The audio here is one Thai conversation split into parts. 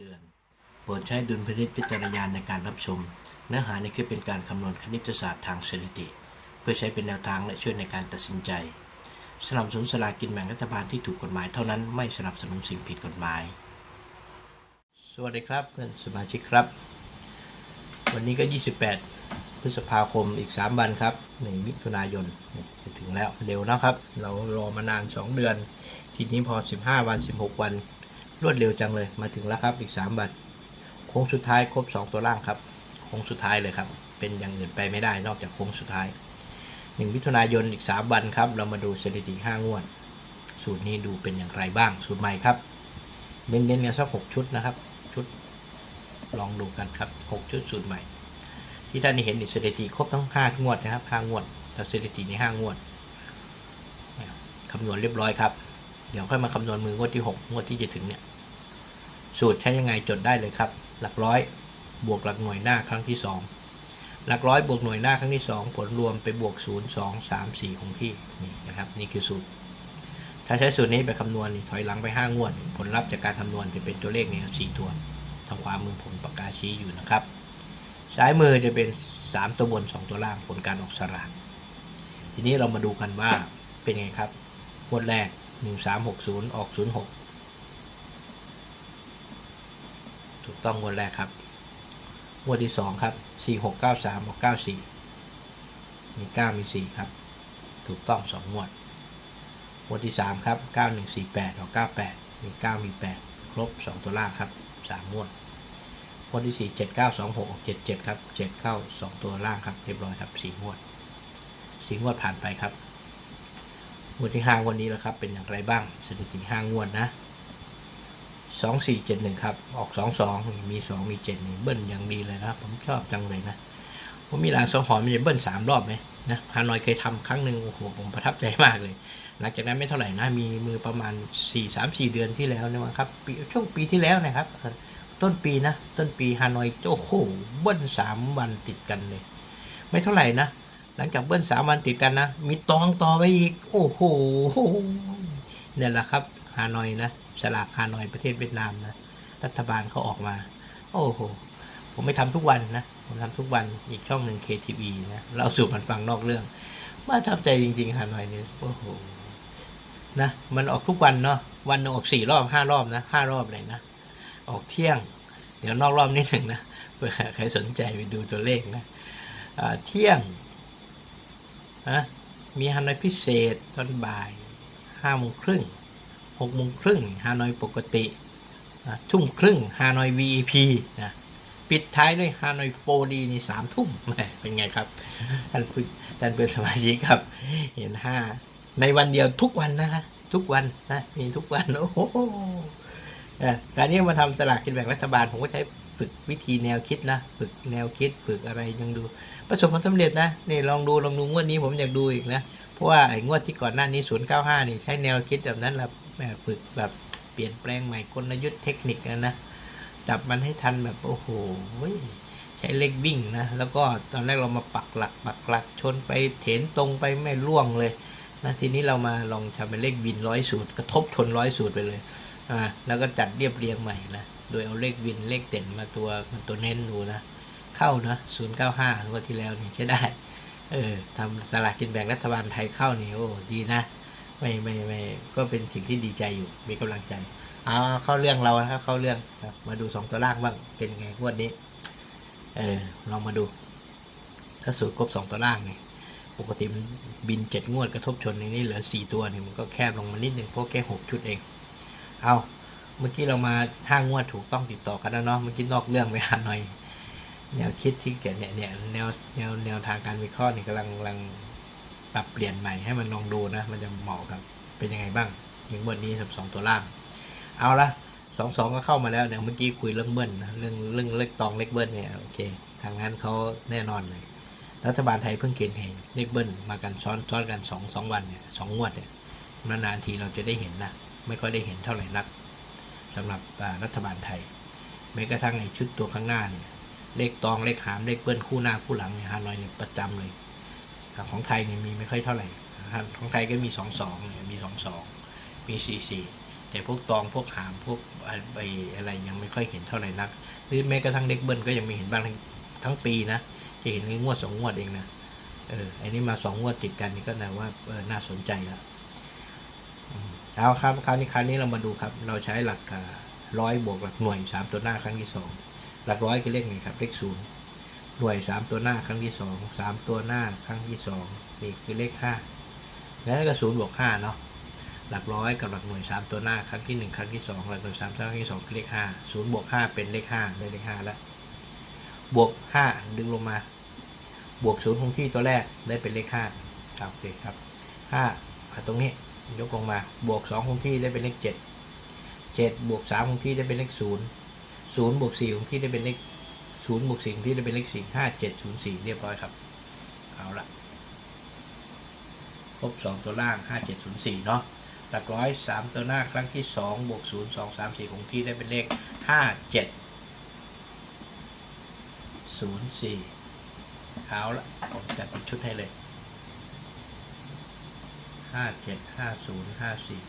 ตือน โปรดใช้ดุลพินิจพิจารณาในการรับชม เนื้อหาในคลิปเป็นการคำนวณคณิตศาสตร์ทางสถิติ เพื่อใช้เป็นแนวทางและช่วยในการตัดสินใจสนับสนุนสลากินแบ่งรัฐบาลที่ถูกกฎหมายเท่านั้นไม่สนับสนุนสิ่งผิดกฎหมาย สวัสดีครับเพื่อนสมาชิกครับ วันนี้ก็ 28 พฤษภาคมอีก 3 วันครับ 1 มิถุนายนจะถึงแล้วเร็วนะครับ เรารอมานาน 2 เดือน ทีนี้พอ 15 วัน 16 วัน รวดเร็วจังเลยมาถึงแล้วครับอีก3วันโค้งสุดท้ายครบ 2 ตัวล่างครับโค้งสุดท้ายเลยครับ เป็นอย่างอื่นไปไม่ได้นอกจากโค้งสุดท้าย1มิถุนายนอีก 3 วันครับ เรามาดูสถิติ5งวด สูตรนี้ดูเป็นอย่างไรบ้าง สูตรใหม่ครับเน้นๆกันสัก6ชุดนะครับ ชุดลองดูกันครับ 6 ชุดสูตรใหม่ ที่ท่านเห็นสถิติครบทั้ง5งวดนะครับ5งวดแต่สถิติใน5งวดคำนวณเรียบร้อยครับ เดี๋ยวค่อยมาคำนวณมืองวดที่ 6 งวดที่จะถึงเนี่ย สูตรใช้ยังไงจดได้เลยครับ หลักร้อย บวกหลักหน่วยหน้าครั้งที่ 2 หลักร้อยบวกหน่วยหน้าครั้งที่ 2 ผลรวมไปบวก 0 2 3 4 ของที่นี่นะครับ นี่คือสูตร ถ้าใช้สูตรนี้ไปคำนวณถอยหลังไป 5 งวด ผลลัพธ์จากการคำนวณจะเป็นตัวเลขเนี่ย4ตัวทางขวามือผมปากกาชี้อยู่นะครับซ้ายมือจะเป็น 3 ตัวบน 2 ตัวล่างผลการออกสลากทีนี้เรามาดูกันว่าเป็นไงครับงวดแรก 1360 ออก 06 ถูกต้องงวดแรกครับ งวดที่2ครับ4693ออก94มี9มี4ครับ ถูกต้อง2งวด งวดที่3ครับ9148ออก98มี9มี8ครบ2ตัวล่างครับ3งวด งวดที่4 7926ออก77ครับ7เข้า2ตัวล่างครับเรียบร้อยครับ4งวด4งวดผ่านไปครับงวดที่5งวดนี้แล้วครับเป็นอย่างไรบ้างสถิติ5งวดนะ 2471ครับ ออก22มี2มี7มีเบิ้ลอย่างดีเลยนะครับ ผมชอบจังเลยนะ ผมมีหลางสองหอนมันจะเบิ้ลสามรอบไหมนะฮานอยเคยทำครั้งหนึ่งโอ้โหผมประทับใจมากเลย หลังจากนั้นไม่เท่าไหร่นะ มีมือประมาณ4 3 4เดือนที่แล้วนะครับปีช่วงปีที่แล้วนะครับต้นปีนะ ต้นปีฮานอยโอ้โหเบิ้ลสามวันติดกันเลย ไม่เท่าไหร่นะ หลังจากเบิ้ลสามวันติดกันนะ มีตองต่อไปอีก โอ้โหเนี่ยแหละครับฮานอยนะ สลากฮานอยประเทศเวียดนามนะรัฐบาลเขาออกมา โอ้โห ผมไม่ทำทุกวันนะ ผมทำทุกวันอีกช่องหนึ่ง KTV นะเราสู่กันฟังนอกเรื่องมาทับใจจริงๆฮานอยเนี่ยโอ้โหนะมันออกทุกวันเนาะวันนึงออกสี่รอบห้ารอบนะห้ารอบเลยนะ ออกเที่ยง เดี๋ยวนอกรอบนิดหนึ่งนะเผื่อใครสนใจไปดูตัวเลขนะเที่ยงนะมีฮานอยพิเศษตอนบ่ายห้าโมงครึ่ง หกโมงครึ่งฮานอยปกติทุ่มครึ่งฮานอย VEP นะปิดท้ายด้วยฮานอย 4D นี่สามทุ่มเป็นไงครับ ท่านผู้ท่านเป็นสมาชิกครับ เห็นห้าในวันเดียวทุกวันนะฮะทุกวันนะมีทุกวันโอ้โหการนี้มาทำสลากกินแบ่งรัฐบาล ผมก็ใช้ฝึกวิธีแนวคิดนะ ฝึกแนวคิดฝึกอะไรยังดู ประสบความสำเร็จนะนี่ลองดูลองดูงวดนี้ผมอยากดูอีกนะ เพราะว่าไอ้งวดที่ก่อนหน้านี้ 095 นี่ใช้แนวคิดแบบนั้นแหละ แบบฝึกแบบเปลี่ยนแปลงใหม่กลยุทธ์เทคนิคนะนะจับมันให้ทันแบบโอ้โหใช้เล็กวิ่งนะ แล้วก็ตอนแรกเรามาปักหลักปักหลักชนไปเถนตรงไปไม่ล่วงเลยนะทีนี้เรามาลองทำเป็นเลขวินร้อยสูตร กระทบชนร้อยสูตรไปเลยอ่าแล้วก็จัดเรียบเรียงใหม่นะโดยเอาเลขวินเลขเด่นมาตัวมาตัวเน้นดูนะ เข้านะศูนย์เก้าห้างวดที่แล้วนี่ใช้ได้ เออทำสลากกินแบ่งรัฐบาลไทยเข้านี่โอ้ดีนะ ไม่ไม่ไม่ก็เป็นสิ่งที่ดีใจอยู่มีกำลังใจเอาเข้าเรื่องเรานะครับเข้าเรื่องครับ มาดูสองตัวล่างบ้างเป็นไงงวดนี้ เออลองมาดู ถ้าสูตรครบสองตัวล่างเนี่ยปกติมันบินเจ็ดงวดกระทบชนในนี้เหลือสี่ตัวเนี่ยมันก็แคบลงมานิดนึงเพราะแค่หกชุดเอง เอาเมื่อกี้เรามาห้างวดถูกต้องติดต่อกันแล้วเนาะเมื่อกี้นอกเรื่องไปหาหน่อยแนวคิดที่เกิดเนี่ยเนี่ยแนวแนวแนวทางการวิเคราะห์นี่กำลังกำลัง ปรับเปลี่ยนใหม่ให้มันลองดูนะ มันจะเหมาะกับเป็นยังไงบ้างอย่างงวดนี้สับสองตัวล่าง เอาละสองสองก็เข้ามาแล้วเนี่ยเมื่อกี้คุยเรื่องเบิ้ลนเรื่องเรื่องเลขตองเลขเบิ้ลเนี่ยโอเคทางนั้นเขาแน่นอนเลยรัฐบาลไทยเพิ่งเกณฑ์เห็นเลขเบิ้ลมากันซ้อนซ้อนกันสองสองวันเนี่ยสองงวดเนี่ยนานๆทีเราจะได้เห็นนะไม่ค่อยได้เห็นเท่าไหร่นักสำหรับรัฐบาลไทยแม้กระทั่งไอ้ชุดตัวข้างหน้าเนี่ยเลขตองเลขหามเลขเบิ้ลคู่หน้าคู่หลังเนี่ยฮานอยเนี่ยประจำเลย ของไทยเนี่ยมีไม่ค่อยเท่าไหร่ของไทยก็มีสองสองเนี่ยมีสองสองมีสี่สี่แต่พวกตองพวกหามพวกอะไรอะไรยังไม่ค่อยเห็นเท่าไหร่นัก หรือแม้กระทั่งเด็กเบิ้ลก็ยังไม่เห็นบ้างทั้งปีนะจะเห็นงวดสองงวดเองนะเอออันนี้มาสองงวดติดกันนี่ก็นะว่าเออน่าสนใจแล้วเอาครับคราวนี้คราวนี้เรามาดูครับ เราใช้หลักร้อยบวกหลักหน่วยสามตัวหน้าครั้งที่สองหลักร้อยคือเลขไงครับเลขศูนย์ หน่วยสามตัวหน้าครั้งที่สองสามตัวหน้าครั้งที่สองนี่คือเลขห้าแล้วก็ศูนย์บวกห้าเนาะหลักร้อยกับหลักหน่วยสามตัวหน้าครั้งที่หนึ่งครั้งที่สองหลักหน่วยสามครั้งที่สองคือเลขห้าศูนย์บวกห้าเป็นเลขห้าได้เลขห้าแล้วบวกห้าดึงลงมา บวกศูนย์คงที่ตัวแรกได้เป็นเลขห้าครับโอเคครับห้าตรงนี้ยกลงมา บวกสองคงที่ได้เป็นเลขเจ็ดเจ็ดบวกสามคงที่ได้เป็นเลขศูนย์ศูนย์บวกสี่คงที่ได้เป็นเลข ศูนย์บวกสี่งที่ได้เป็นเลขสี่ห้าเจ็ดศูนย์สี่เรียบร้อยครับ เอาละครบสองตัวล่างห้าเจ็ดศูนย์สี่เนาะหลักร้อยสามตัวหน้าครั้งที่สองบวกศูนย์สองสามสี่คงที่ได้เป็นเลขห้าเจ็ดศูนย์สี่เอาละผมจัดเป็นชุดให้เลยห้าเจ็ดห้าศูนย์ห้าสี่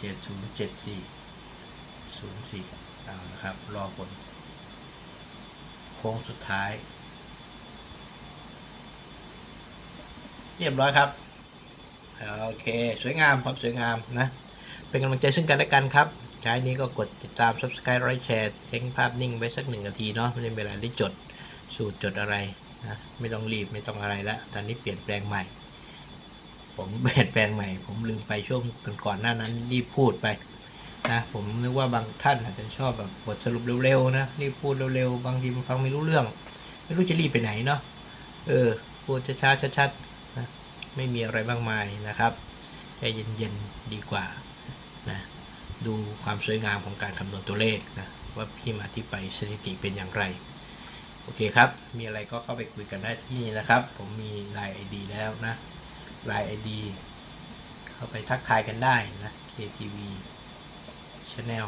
เจ็ดศูนย์เจ็ดสี่ศูนย์สี่เอาละครับ รอผล ค้งสุดท้าย เรียบร้อยครับ โอเค สวยงามครับสวยงามนะ เป็นกำลังใจซึ่งกันและกันครับ ใช้นี้ก็กดติดตาม subscribe ไลค์แชร์เช็คภาพนิ่งไว้สักหนึ่งนาทีเนาะไม่ได้เวลาได้จดสูตรจดอะไรนะไม่ต้องรีบไม่ต้องอะไรล้วตอนนี้เปลี่ยนแปลงใหม่ ผมเปลี่ยนแปลงใหม่ ผมลืมไปช่วงก่อนๆหน้านั้นรีบพูดไป นะผมนึกว่าบางท่านอาจจะชอบแบบบทสรุปเร็วๆนะรีบพูดเร็วๆบางทีมันฟังไม่รู้เรื่อง ไม่รู้จะรีบไปไหนเนาะเออพูดช้าๆชัดๆนะไม่มีอะไรมากมายนะครับใจเย็นๆดีกว่านะดูความสวยงามของการคำนวณตัวเลขนะว่าที่มาที่ไปสถิติเป็นอย่างไรโอเคครับ มีอะไรก็เข้าไปคุยกันได้ที่นี่นะครับ ผมมี Line ID แล้วนะ Line ID เข้าไปทักทายกันได้นะ KTV Channel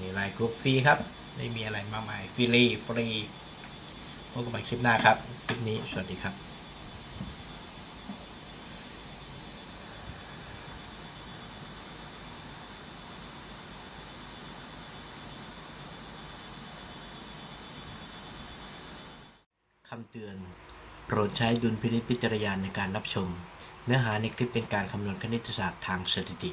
มีไลน์กรุ๊ปฟรีครับ ไม่มีอะไรมากมายฟรีฟรีพบกันใหม่คลิปหน้าครับ คลิปนี้ สวัสดีครับคำเตือน โปรดใช้ดุลพินิจพิจารณาในการรับชม เนื้อหาในคลิปเป็นการคำนวณคณิตศาสตร์ทางสถิติ